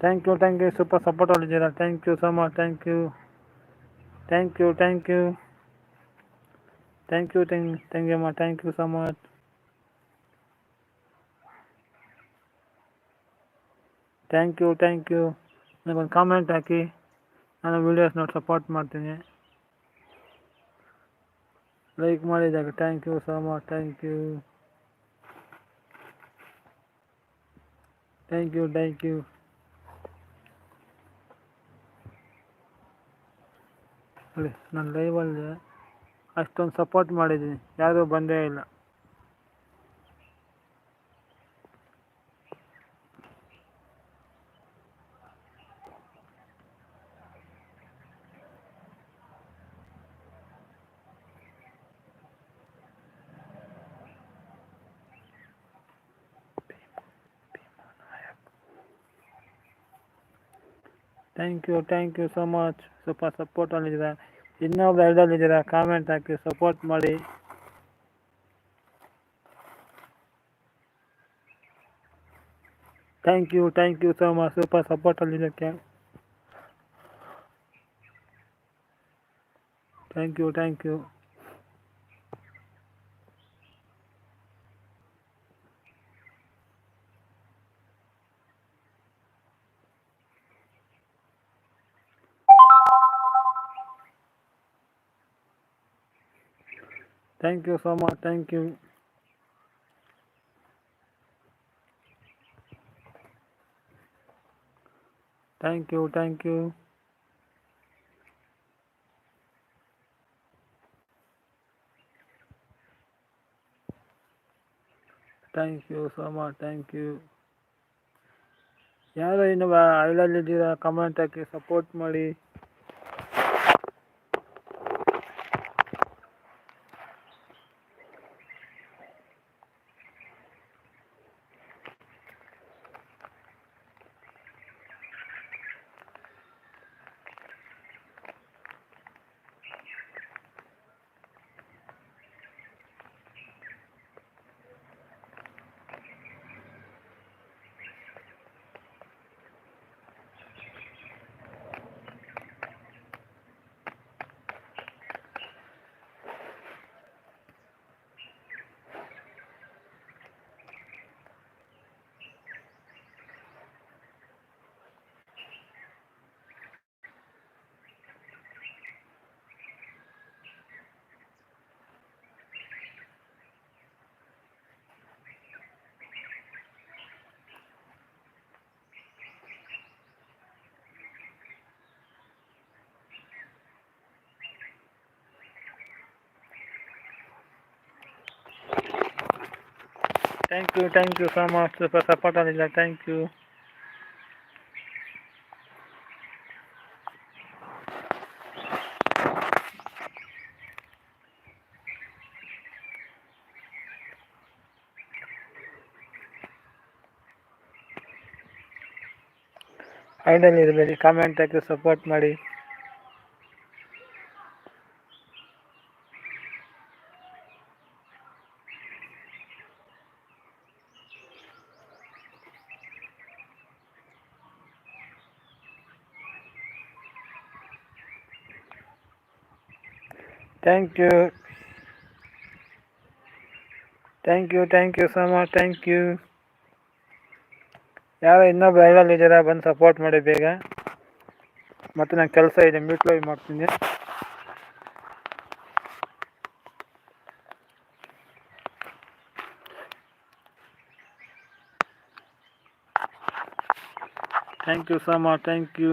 Thank you thank you super support ಮಾಡಿದ್ದೀರಾ thank you so much thank you thank you thank you thank you thank thank you ಅಮ್ಮ thank you so much thank you thank you ನನಗೊಂದು comment ಹಾಕಿ. ನಾನು videos ನೋಡಿ support ಮಾಡ್ತೀನಿ. Like ಮಾಡಿದಾಗ thank you so much thank you thank you thank you ನೋಡಿ ನಾನು ಲೈವಲ್ಲಿ ಅಷ್ಟೊಂದು ಸಪೋರ್ಟ್ ಮಾಡಿದ್ದೀನಿ. ಯಾರೂ ಬಂದೇ ಇಲ್ಲ. Thank you thank you so much ಸ್ವಲ್ಪ ಸಪೋರ್ಟಲ್ಲಿದ್ದೀರಾ ಇನ್ನೊಬ್ರು ಎರಡಲ್ಲಿದ್ದೀರಾ ಕಾಮೆಂಟ್ ಹಾಕಿ ಸಪೋರ್ಟ್ ಮಾಡಿ thank you thank you so much super ಸಪೋರ್ಟಲ್ಲಿದ್ದಕ್ಕೆ thank you thank you thank you so much thank you thank you thank you thank you so much thank you ಯಾರು ಇನ್ನು ಐಡಲ್ಲಿದ್ದೀರಾ comment ಹಾಕಿ support ಮಾಡಿ. Thank you thank you so much ಸ್ವಲ್ಪ ಆಗಿಲ್ಲ thank you idle ಇರಬೇಡಿ comment ಹಾಕಿ support ಮಾಡಿ thank you thank you thank you so much thank you ಯಾರೋ ಇನ್ನೊಬ್ರು ಐಡಲ್ಲಿದ್ದೀರಾ ಬಂದು ಸಪೋರ್ಟ್ ಮಾಡಿ ಬೇಗ. ಮತ್ತು ನಂಗೆ ಕೆಲಸ ಇದೆ ಮ್ಯೂಟ್ ಮಾಡ್ತೀನಿ. Thank you so much thank you